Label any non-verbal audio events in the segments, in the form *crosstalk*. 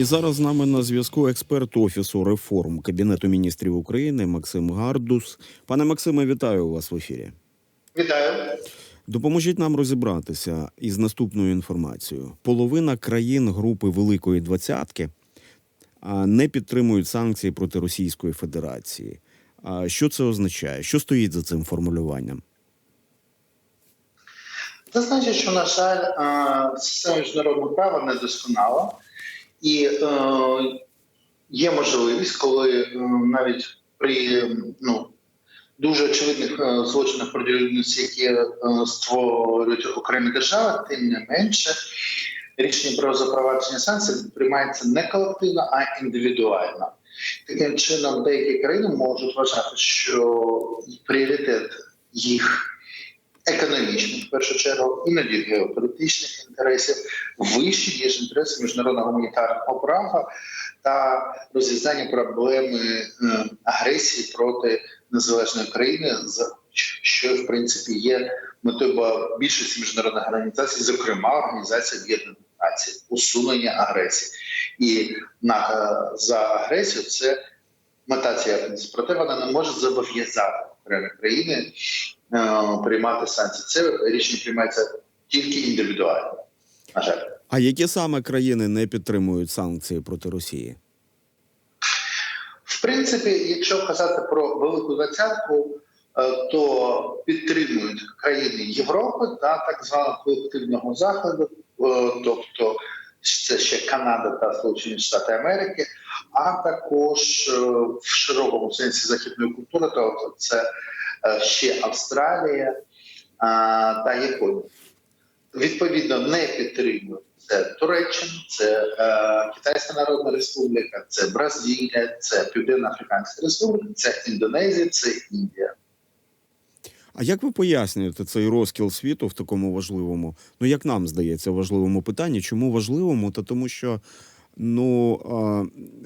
І зараз з нами на зв'язку експерт офісу реформ Кабінету міністрів України Максим Гардус. Пане Максиме, вітаю вас в ефірі. Вітаю. Допоможіть нам розібратися із наступною інформацією. Половина країн групи Великої Двадцятки не підтримують санкції проти Російської Федерації. Що це означає? Що стоїть за цим формулюванням? Це значить, що, на жаль, система міжнародного права не досконала, і е, є можливість, коли е, навіть при ну, дуже очевидних е, злочинах проти людяності, які е, створюють окремі держави, тим не менше рішення про запровадження санкцій приймається не колективно, а індивідуально. Таким чином, деякі країни можуть вважати, що пріоритет їх економічних, в першу чергу, іноді геополітичних інтересів вищі, ніж інтереси міжнародного гуманітарного права та розв'язання проблеми е, агресії проти незалежної країни, що в принципі є метою більшості міжнародних організацій, зокрема Організація Об'єднаних Націй, усунення агресії. І на е, за агресію це мета цієї. Проте вона не може зобов'язати окремі країни приймати санкції. Це рішення приймається тільки індивідуально. На жаль, А які саме країни не підтримують санкції проти Росії? в принципі, якщо казати про велику двадцятку, е, то підтримують країни Європи та так званого колективного заходу, е, тобто це ще Канада та Сполучені Штати Америки, а також е, в широкому сенсі західної культури, тобто це е, ще Австралія та Японія. Відповідно, не підтримують це Туреччина, це е, Китайська Народна Республіка, це Бразилія, це Південно-Африканська Республіка, це Індонезія, це Індія. А як ви пояснюєте цей розкіл світу в такому важливому, ну як нам здається, важливому питанні? Чому важливому? Та тому, що ну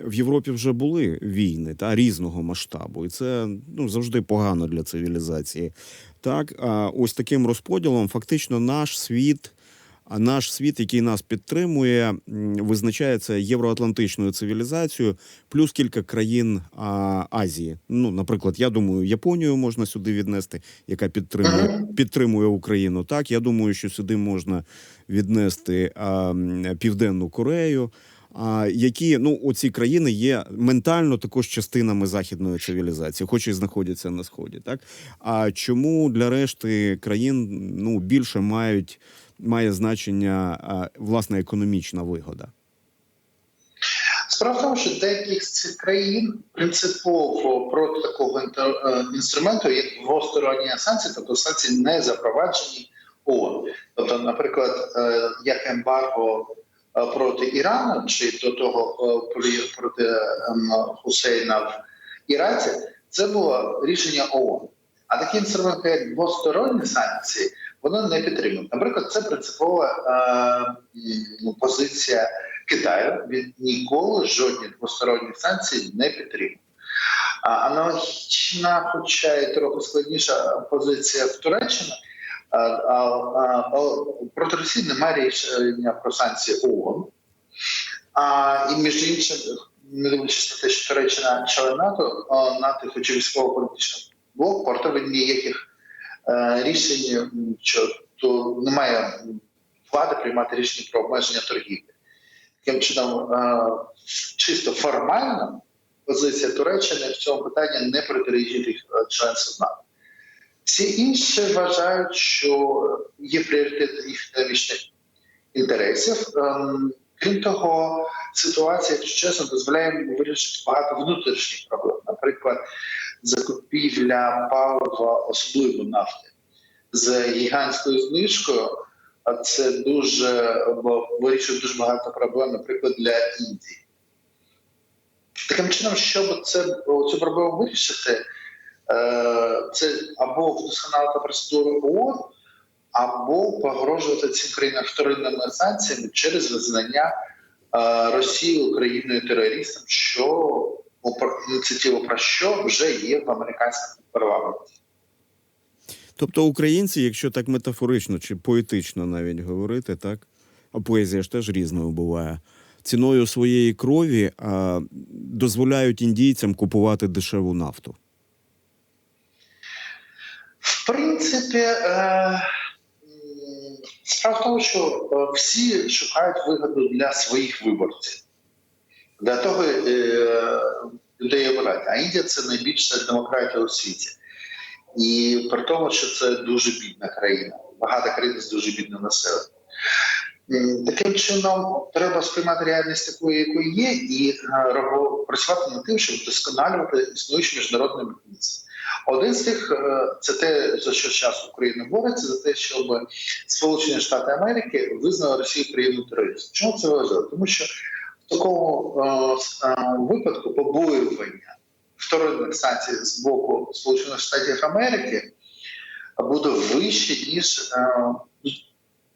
в Європі вже були війни та різного масштабу, і це ну завжди погано для цивілізації. Так, а ось таким розподілом фактично наш світ. А наш світ, який нас підтримує, визначається євроатлантичною цивілізацією, плюс кілька країн а, Азії. Ну, наприклад, я думаю, Японію можна сюди віднести, яка підтримує, підтримує Україну. Так, я думаю, що сюди можна віднести а, Південну Корею. Які ну оці країни є ментально також частинами західної цивілізації, хоч і знаходяться на сході, так а чому для решти країн ну більше мають має значення власне економічна вигода? Справа в тому, що деяких з цих країн принципово проти такого е, інструменту, як двосторонні санкції, тобто санкції не запроваджені ООН. Тобто, наприклад, е, як ембарго проти Ірану чи до того е, проти ем, Хусейна в Іраці, це було рішення ООН. А такі інструменти, як двосторонні санкції, воно не підтримують. Наприклад, це принципова е, позиція Китаю. Він ніколи жодні двосторонні санкції не підтримує. Аналогічна, хоча й трохи складніша позиція в Туреччині. Проти Росії немає рішення про санкції ООН. А, і між іншим, не дивлячись на те, що Туреччина член НАТО, НАТО, хоч і військово-політичний блок, проти ніяких е, рішень, що то немає влади приймати рішення про обмеження торгівлі. Таким чином, е, чисто формально позиція Туреччини в цьому питанні не протирічить е, членству НАТО. Всі інші вважають, що є пріоритет їх економічних інтересів. Ем, Крім того, ситуація, чесно, дозволяє вирішити багато внутрішніх проблем. Наприклад, закупівля палива, особливо нафти, з гігантською знижкою. А це дуже вирішує дуже багато проблем, наприклад, для Індії. Таким чином, щоб це цю проблему вирішити, це або вдосконалити процедуру ООН, або погрожувати цим країнам вторинними санкціями через визнання е, Росії Україною терористом, що ініціатива про що вже є в американському парламенті. Тобто українці, якщо так метафорично чи поетично навіть говорити, так а поезія ж теж різною буває. ціною своєї крові а, дозволяють індійцям купувати дешеву нафту? В принципі, е, справа в тому, що е, всі шукають вигоду для своїх виборців. Для того е, людей обирати. А Індія це найбільша демократія у світі. І при тому, що це дуже бідна країна, багата країна з дуже бідним населенням. Таким чином, треба сприймати реальність такою, якою є, і е, працювати над тим, щоб вдосконалювати існуючі міжнародні механізми. Один з тих е, це те, за що зараз Україна бореться, за те, щоб Сполучені Штати Америки визнали Росію країною терористом. Чому це важливо? Тому що в такому е, е, випадку побоювання вторинних санкцій з боку Сполучених Штатів Америки буде вище ніж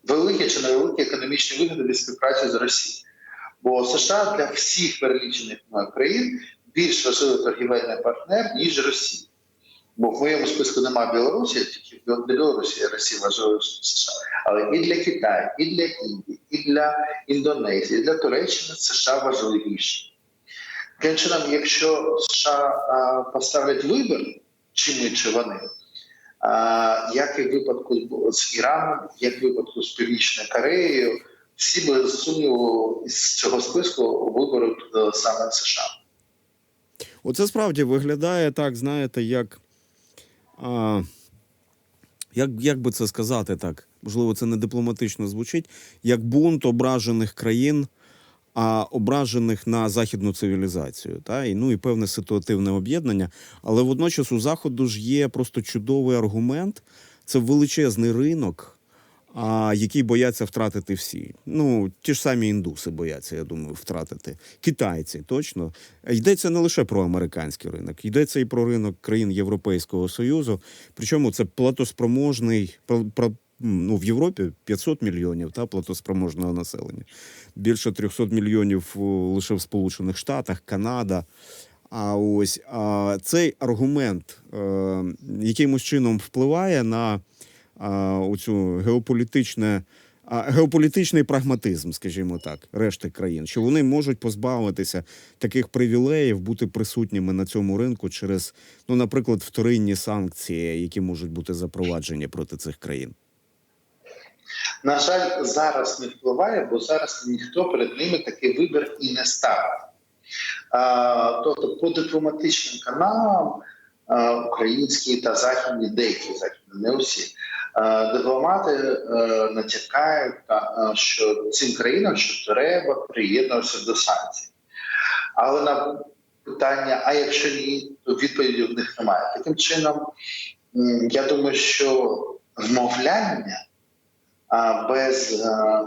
великі чи невеликі економічні вигоди від співпраці з Росією. Бо США для всіх перелічених країн більш важливий торгівельний партнер, ніж Росія. Бо в моєму списку немає Білорусі, тільки для Білорусі Росія важлива США. Але і для Китаю, і для Індії, і для Індонезії, і для Туреччини США важливіші. Таким чином, якщо США поставлять вибір, чи ми, чи вони, як і в випадку з Іраном, як і в випадку з Північною Кореєю, всі без сумніву із цього списку виберуть е, саме США. Оце справді виглядає так, знаєте, як. А, як, як би це сказати так? Можливо, це не дипломатично звучить, як бунт ображених країн, а ображених на західну цивілізацію. Та? І, ну і певне ситуативне об'єднання. Але водночас у Заходу ж є просто чудовий аргумент. Це величезний ринок, а, який бояться втратити всі. Ну, ті ж самі індуси бояться, я думаю, втратити. Китайці точно. Йдеться не лише про американський ринок, йдеться і про ринок країн Європейського Союзу. Причому це платоспроможний про, про, ну, в Європі 500 мільйонів та платоспроможного населення. Більше 300 мільйонів лише в Сполучених Штатах, Канада. А ось а, цей аргумент е, якимось чином впливає на оцю геополітичне, геополітичний прагматизм, скажімо так, решти країн, що вони можуть позбавитися таких привілеїв, бути присутніми на цьому ринку через, ну, наприклад, вторинні санкції, які можуть бути запроваджені проти цих країн. На жаль, зараз не впливає, бо зараз ніхто перед ними такий вибір і не ставить. Тобто, по дипломатичним каналам українські та західні, деякі західні, не усі. А, Дипломати е, натякають, е, що цим країнам що треба приєднуватися до санкцій. Але на питання: а якщо ні, то відповіді в них немає. Таким чином, я думаю, що вмовляння без е,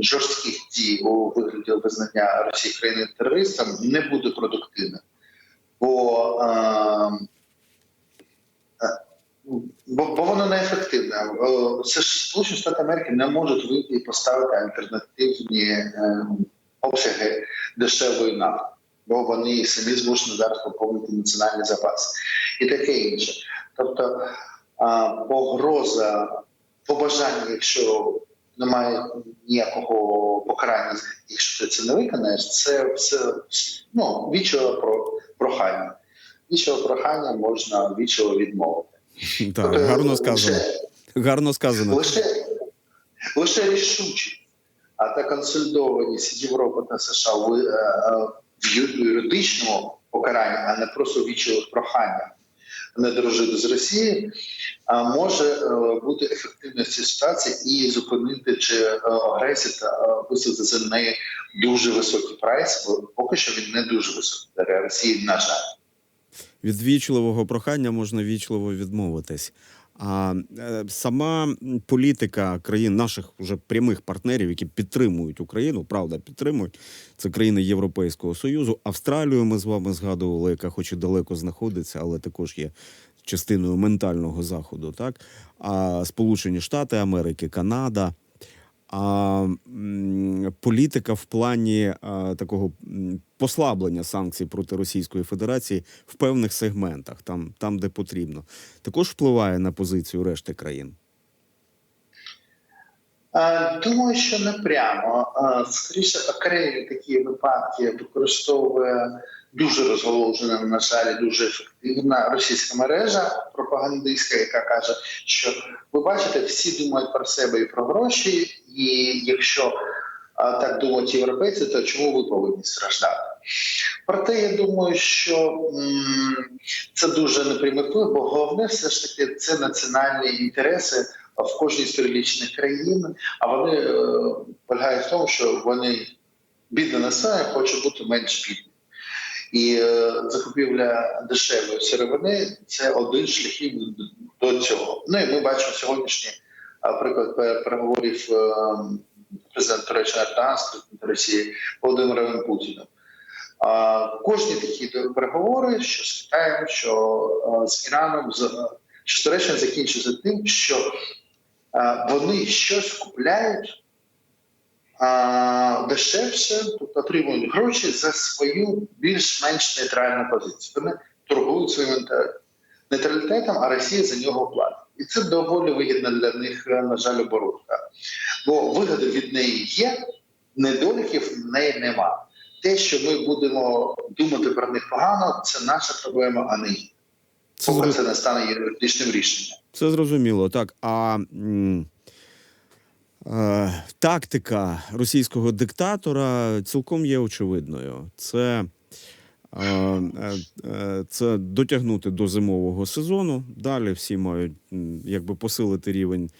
жорстких дій у вигляді визнання Росії країною терористом не буде продуктивним. Бо, е, е, бо, бо воно неефективне. Е, Це ж Сполучені Штати Америки не можуть вийти і поставити альтернативні е, обсяги дешевої нафти, бо вони самі змушені зараз поповнити національні запаси і таке інше. Тобто а, погроза побажання, якщо немає ніякого покарання, якщо ти це не виконаєш, це все ну, вічове про прохання. Вічове прохання можна вічово відмовити. *laughs* Так, гарно сказано. Лише, Гарно сказано. лише, лише рішучість, а та консолідованість Європи та США в, е, е, в юридичному покаранні, а не просто вічових проханнях не дружити з Росією, а може е, бути ефективною в цій ситуації і зупинити чи е, агресію та е, виставити за неї дуже високий прайс, бо поки що він не дуже високий для Росії, на жаль. Від вічливого прохання можна вічливо відмовитись. А е, сама політика країн наших уже прямих партнерів, які підтримують Україну, правда, підтримують це країни Європейського Союзу. Австралію ми з вами згадували, яка хоч і далеко знаходиться, але також є частиною ментального заходу. Так а Сполучені Штати Америки, Канада. А політика в плані а, такого послаблення санкцій проти Російської Федерації в певних сегментах, там, там де потрібно, також впливає на позицію решти країн. Е, Думаю, що не прямо. Е, Скоріше окремі такі випадки використовує дуже розголожена, на жаль, дуже ефективна російська мережа пропагандистська, яка каже, що ви бачите, всі думають про себе і про гроші, і якщо так думають європейці, то чому ви повинні страждати? Проте я думаю, що це дуже непрямий бо головне все ж таки це національні інтереси в кожній з трилічних країн, а вони е, полягають в тому, що вони бідне населення хоче бути менш бідним. І е, закупівля дешевої сировини це один з шляхів до цього. Ну і ми бачимо сьогоднішній а, приклад переговорів е, президента Туреччини Ердоган з президентом Росії Володимиром Путіним. Кожні такі переговори, що з Китаєм, що е, з Іраном, з що Туреччина закінчується тим, що вони щось купляють а, дешевше, тобто отримують гроші за свою більш-менш нейтральну позицію. Вони торгують своїм нейтралітетом, а Росія за нього платить. І це доволі вигідна для них, е, на жаль, оборудка. Бо вигоди від неї є, недоліків в неї нема. Те, що ми будемо думати про них погано, це наша проблема, а не їх. Це, Поки це не стане юридичним рішенням. це зрозуміло. Так, а тактика російського диктатора цілком є очевидною. Це, е, е, е, це дотягнути до зимового сезону. Далі всі мають якби посилити рівень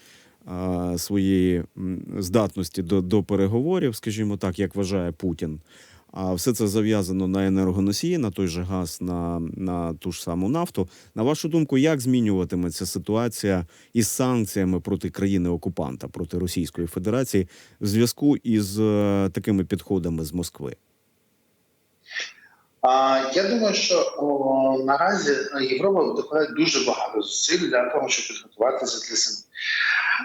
е, своєї здатності до, до переговорів, скажімо так, як вважає Путін. А все це зав'язано на енергоносії, на той же газ, на, на ту ж саму нафту. На вашу думку, як змінюватиметься ситуація із санкціями проти країни-окупанта, проти Російської Федерації в зв'язку із е, такими підходами з Москви? Я думаю, що о, наразі Європа докладає дуже багато зусиль для того, щоб підготуватися для зими.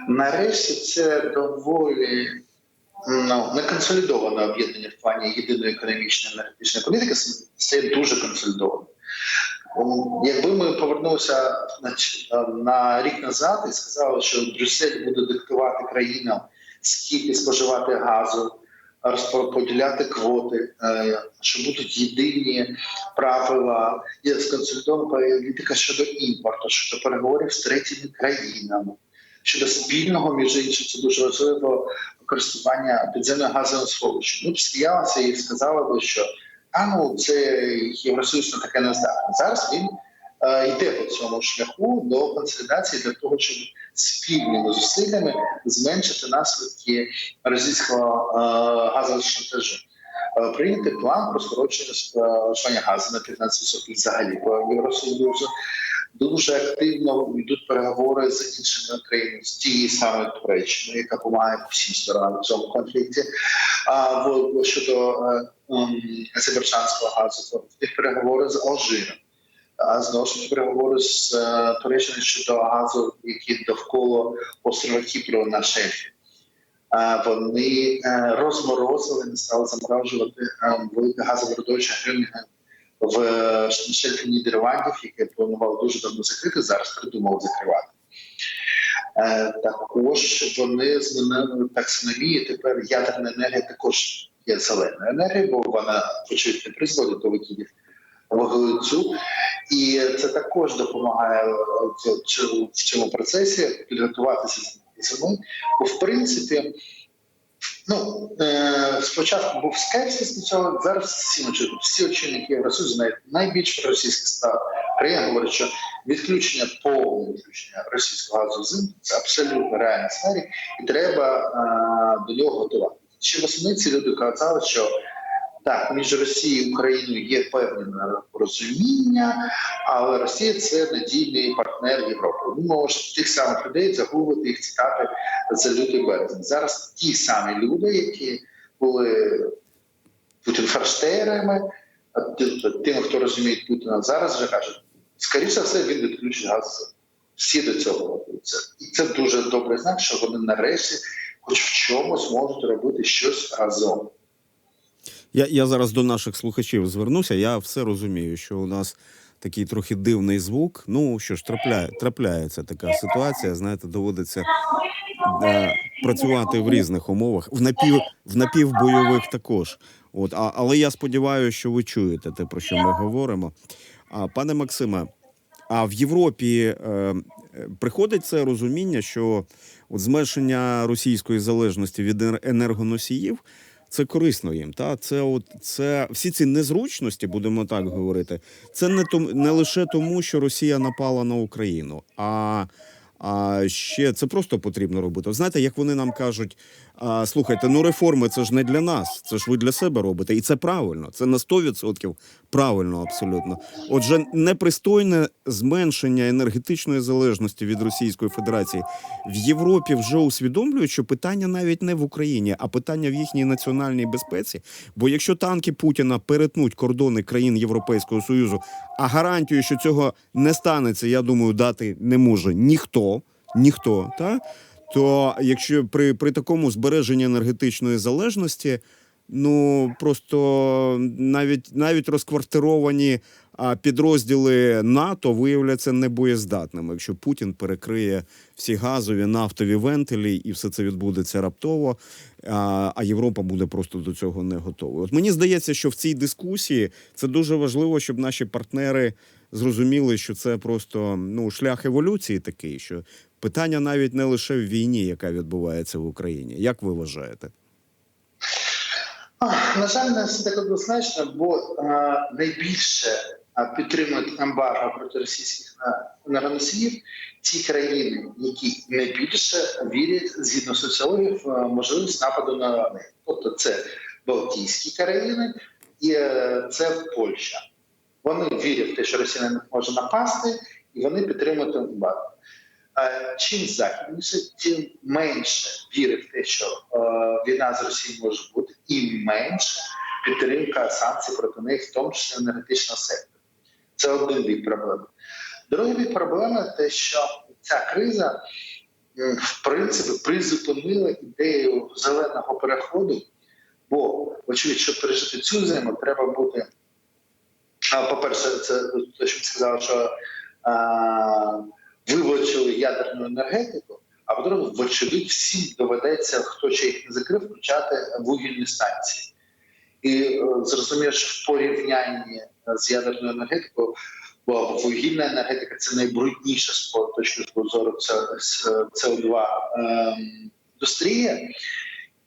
Нарешті це доволі не консолідоване об'єднання в плані єдиної економічної енергетичної політики, стає дуже консолідованим. Якби ми повернулися значить, на рік назад і сказали, що Брюссель буде диктувати країнам, скільки споживати газу, розподіляти квоти, е, що будуть єдині правила, сконсолідована політика щодо імпорту, щодо переговорів з третіми країнами, щодо спільного, між іншим, це дуже важливо користування підземним газовим сховищем. Б сміялися і сказали би, що а ну це Євросоюз на таке не здатний. Зараз він е, йде по цьому шляху до консолідації для того, щоб спільними зусиллями зменшити наслідки російського е, газового шантажу. Е, Прийняти план про скорочення споживання газу на 15% взагалі по Євросоюзу. Дуже активно йдуть переговори з іншими країнами, з тією самою Туреччиною, яка допомагає всім сторонам в цьому конфлікті. А в щодо е, ем, азербайджанського газу, переговори з Алжиром. А знову ж переговори з е, Туреччиною щодо газу, які довкола острова Кіпру на шельфі. А вони е, розморозили, не стали заморожувати е, велике газове родовище в шельфі Нідерландів, яке планувало дуже давно закрити, зараз придумав закривати. Е, Також вони змінили таксономію. Тепер ядерна енергія також є зеленою енергією, бо вона вочевидь не призводить до викидів вуглецю. І це також допомагає в цьому- процесі підготуватися зими. Бо в принципі, ну е, спочатку був скепсис до цього. Зараз всі всі очільники Євросоюзу, навіть найбільш проросійські став країн говорять, що відключення повне відключення російського газу взимку це абсолютно реальна сценарій, і треба е, до нього готувати. Ще восени ці люди казали, що так, між Росією і Україною є певне розуміння, але Росія це надійний партнер Європи. Ви можете тих самих людей загуглити їх цитати за лютий березень. Зараз ті самі люди, які були Путін-ферштейрами, а тими, хто розуміє Путіна, зараз вже кажуть, скоріше все, він відключить газ. Всі до цього готуються. І це дуже добрий знак, що вони нарешті, хоч в чомусь, можуть робити щось разом. Я, я зараз до наших слухачів звернуся. Я все розумію, що у нас такий трохи дивний звук. Ну що ж, трапляє, трапляється така ситуація. Знаєте, доводиться е, працювати в різних умовах, в напів в напівбойових також. От, а, але я сподіваюся, що ви чуєте те, про що ми говоримо. А пане Максиме, а в Європі е, приходить це розуміння, що от зменшення російської залежності від енергоносіїв це корисно їм. Та це, от це всі ці незручності, будемо так говорити. Це не тому, не лише тому, що Росія напала на Україну, а. А ще це просто потрібно робити. Знаєте, як вони нам кажуть: а, слухайте, ну реформи це ж не для нас, це ж ви для себе робите, і це правильно. Це на 100% правильно, абсолютно. Отже, непристойне зменшення енергетичної залежності від Російської Федерації в Європі вже усвідомлюють, що питання навіть не в Україні, а питання в їхній національній безпеці. Бо якщо танки Путіна перетнуть кордони країн Європейського союзу, а гарантію, що цього не станеться, я думаю, дати не може ніхто, ніхто, та то якщо при, при такому збереженні енергетичної залежності. Ну просто навіть навіть розквартировані підрозділи НАТО виявляться небоєздатними, якщо Путін перекриє всі газові нафтові вентилі, і все це відбудеться раптово. А, Європа буде просто до цього не готова. От мені здається, що в цій дискусії це дуже важливо, щоб наші партнери зрозуміли, що це просто ну шлях еволюції такий, що питання навіть не лише в війні, яка відбувається в Україні. Як ви вважаєте? На жаль, не все так однозначно, бо е, найбільше е, підтримують ембарго проти російських енергоносіїв ті країни, які найбільше вірять згідно соціологів в е, можливість нападу на них. Тобто це Балтійські країни і це Польща. Вони вірять в те, що Росія них може напасти, і вони підтримують ембарго. Е, Чим західніше, тим менше вірить в те, що е, війна з Росією може бути, і менше підтримка санкцій проти них, в тому числі енергетичного сектору. Це один бік проблеми. Другий бік проблеми те, що ця криза в принципі призупинила ідею зеленого переходу. Бо, очевидь, щоб пережити цю зиму, треба бути. По-перше, це те, що ви сказали, що а, вилучили ядерну енергетику, а по-друге, вочевидь, всім доведеться, хто ще їх не закрив, включати вугільні станції. І е, зрозуміло, що в порівнянні е, з ядерною енергетикою, бо вугільна енергетика це найбрудніша з точки зору СО2 ем, індустрія.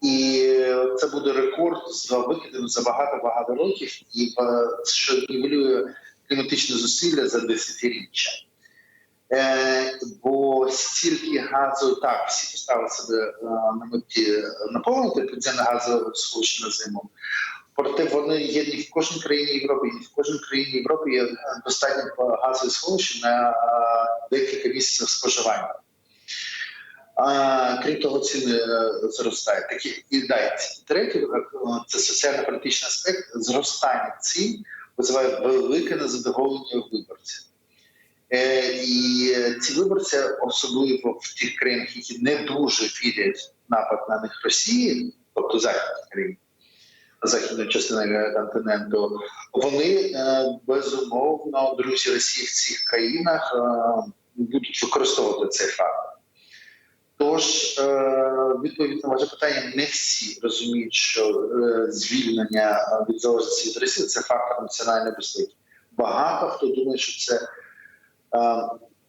І це буде рекорд з викидом за багато-багато років, і е, що нівелює кліматичне зусилля за десятиріччя. Е, бо стільки газу так всі поставили себе е, на меті наповнити підземне сховище на зиму. Проте вони є не в кожній країні Європи, і в кожній країні Європи є достатньо газових сховищ на е, декілька місяців споживання. А, крім того, ціни е, зростають. Такі і далі третє, е, це соціально-політичний аспект. Зростання цін визиває велике незадоволення виборців. Е, і ці виборці, особливо в тих країнах, які не дуже вірять напад на них Росії, тобто західні країни, західної частини континенту, вони е, безумовно друзі Росії в цих країнах е, будуть використовувати цей факт. Тож, е, відповідь на ваше питання, не всі розуміють, що е, звільнення від залежності від Росії це фактор національної безпеки. Багато хто думає, що це е,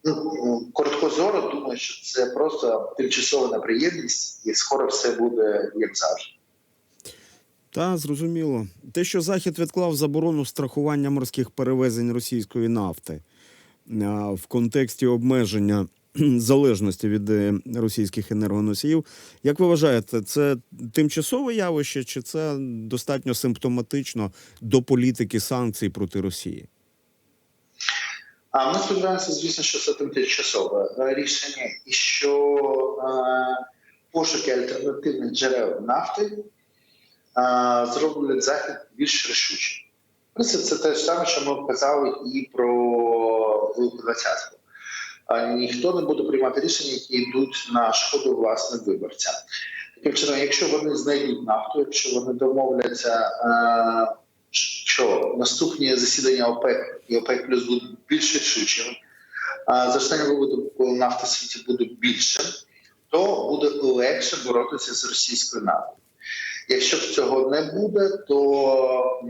ну, короткозоро думає, що це просто тимчасова неприємність, і скоро все буде як завжди. Та зрозуміло. Те, що Захід відклав заборону страхування морських перевезень російської нафти в контексті обмеження *clears throat* залежності від е, російських енергоносіїв. Як ви вважаєте, це тимчасове явище, чи це достатньо симптоматично до політики санкцій проти Росії? А ми сподіваємося, звісно, що це тимчасове е, рішення, і що е, пошуки альтернативних джерел нафти зроблять захід більш рішучим. Це те ж саме, що ми казали і про Велику Двадцятку. Ніхто не буде приймати рішення, які йдуть на шкоду власне виборцям. Таким чином, якщо вони знайдуть нафту, якщо вони домовляться, е, що наступні засідання ОПЕК і ОПЕК плюс будуть більш рішучими, зростання видобутку нафти в світі буде більшим, то буде легше боротися з російською нафтою. Якщо ж цього не буде, то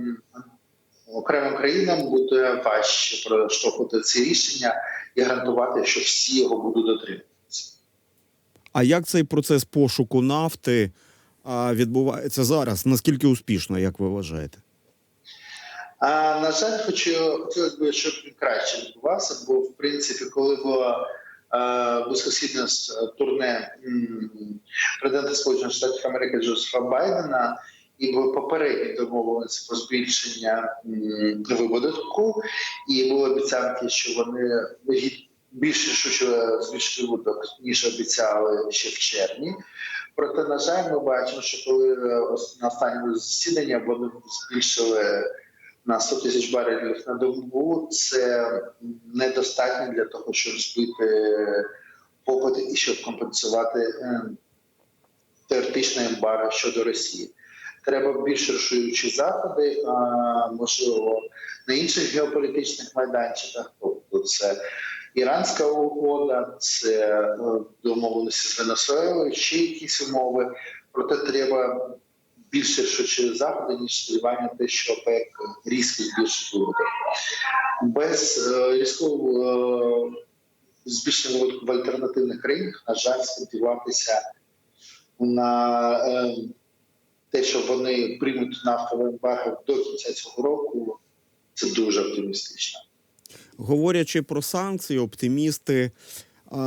окремим країнам буде важче проштовхувати ці рішення і гарантувати, що всі його будуть дотримуватися. А як цей процес пошуку нафти а, відбувається зараз? Наскільки успішно, як ви вважаєте? А на жаль, хочу хотілося б, щоб він краще відбувався, бо в принципі, коли було е, безпосередньо е, турне президента Сполучених Штатів Америки Джозефа Байдена, і були попередні домовленості про збільшення м, видобутку, і були обіцянки, що вони більше швидше збільшити видобуток, ніж обіцяли ще в червні. Проте, на жаль, ми бачимо, що коли е, на останньому засіданні вони збільшили на 100 тисяч барелів на добу, це недостатньо для того, щоб збити попит і щоб компенсувати е, теоретичне ембарго щодо Росії. Треба більш розширюючі заходи, а, можливо, на інших геополітичних майданчиках. Тобто це іранська угода, це е, домовленості з Венесуелою, ще якісь умови. Проте треба більше швидше заходи, ніж сподівання те, що ОПЕК різко збільшить виводок. Без е, різкого е, збільшення в альтернативних країнах, на жаль, сподіватися на те, що вони приймуть нафтове ембарго до кінця цього року, це дуже оптимістично. Говорячи про санкції, оптимісти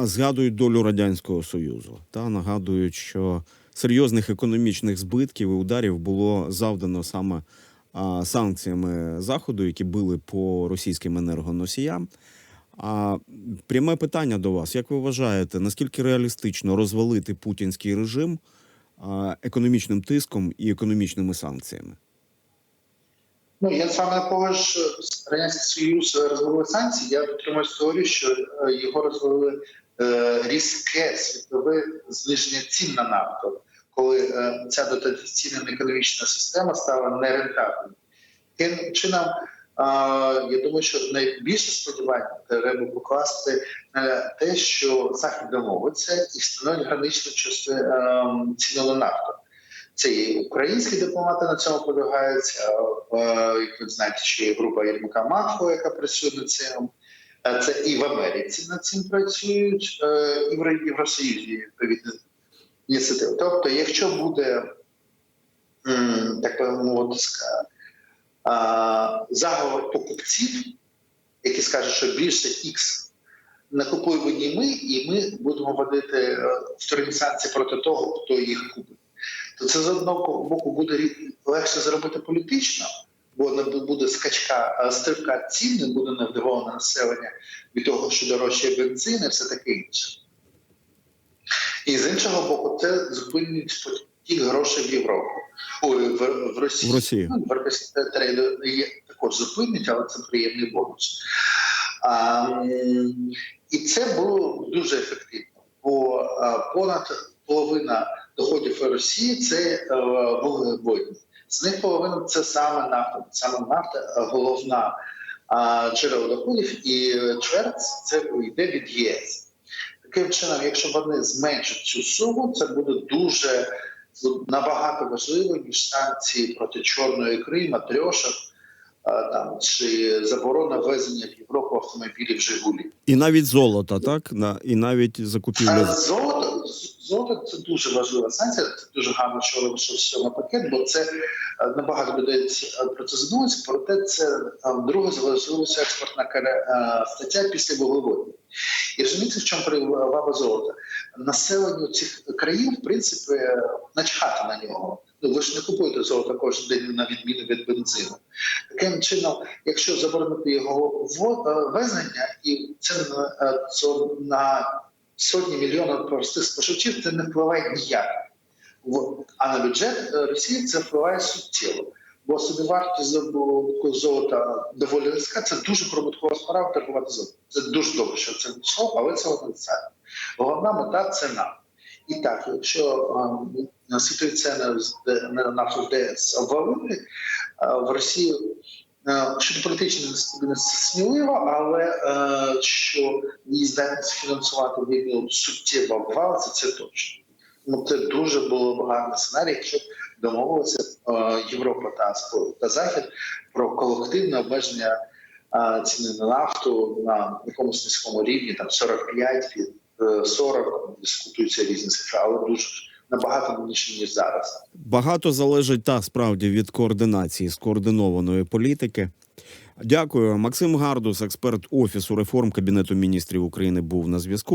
згадують долю радянського союзу та нагадують, що серйозних економічних збитків і ударів було завдано саме санкціями заходу, які били по російським енергоносіям. А пряме питання до вас: як ви вважаєте, наскільки реалістично розвалити путінський режим економічним тиском і економічними санкціями? Ну я саме того ж радянський союз розвалив санкції. Я дотримуюсь теорії, що е, його розвалили е, різке світове зниження цін на нафту, коли е, ця дотаційна економічна система стала нерентабельною. Таким чином, е, я думаю, що найбільше сподівання треба покласти на те, що захід домовиться і встановить граничну е, ціну на нафту. Це і українські дипломати на цьому полягаються. е, Як ви знаєте, ще є група Єрмака Махо, яка працює над цим. Е, Це і в Америці над цим працюють, е, і в Євросоюзі відповідно ініціативи. Тобто, якщо буде так би мовити, заговор покупців, які скажуть, що більше X не купуємо ми, і ми будемо вводити е, вторинні санкції проти того, хто їх купить то це з одного боку буде легше зробити політично, бо не буде скачка стрибка цін, не буде невдоволене населення від того, що дорожчає бензин і все таке інше. І з іншого боку, це зупинить потік грошей в Європу. Ой, в, в Росії. В Росію. Ну, в Росії є також зупинить, але це приємний бонус. А, і це було дуже ефективно, бо а, понад половина доходів Росії це е, вуглеводні. З них половина це саме нафта. Саме нафта е, головна а, джерело доходів, і чверть це йде від ЄС. Таким чином, якщо вони зменшать цю суму, це буде дуже набагато важливо, ніж санкції проти чорної ікри, трьошок там чи заборона ввезення в Європу автомобілів Жигулі. І навіть золота, так? На, і навіть закупівля. А Золото, золото це дуже важлива санкція. Це дуже гарно, що вийшов цього пакет, бо це е, набагато людей про це задумується. Проте це е, друга залишилася експортна е, стаття після вуглеводів. І розумієте, в чому перевага золота? Населенню цих країн, в принципі, е, начхати на нього. Ну ви ж не купуєте золото кожен день на відміну від бензину. Таким чином, якщо заборонити його е, і на, е, це на сотні мільйонів простих споживачів, це не впливає ніяк. А на бюджет е, Росії це впливає суттєво. Бо собівартість здобутку золота доволі низька. Це дуже прибуткова справа торгувати золотом. Це дуже добре, що це пішло, але це недостатньо. Головна мета ціна. І так, якщо світові ціни на нафту ДС обвалити, в Росії Е, Щодо політичної нестабільності сміливо, але е, що її здатність фінансувати війну суттєво обвалиться, це точно. Ну це дуже було б гарний сценарій, якщо домовилися е, Європа та та Захід про колективне обмеження е, ціни на нафту на якомусь низькому рівні, там 45 від е, 40, дискутуються різні цифри, але дуже набагато більше ніж зараз. Багато залежить та справді від координації скоординованої політики. Дякую, Максим Гардус, експерт офісу реформ Кабінету міністрів України, був на зв'язку.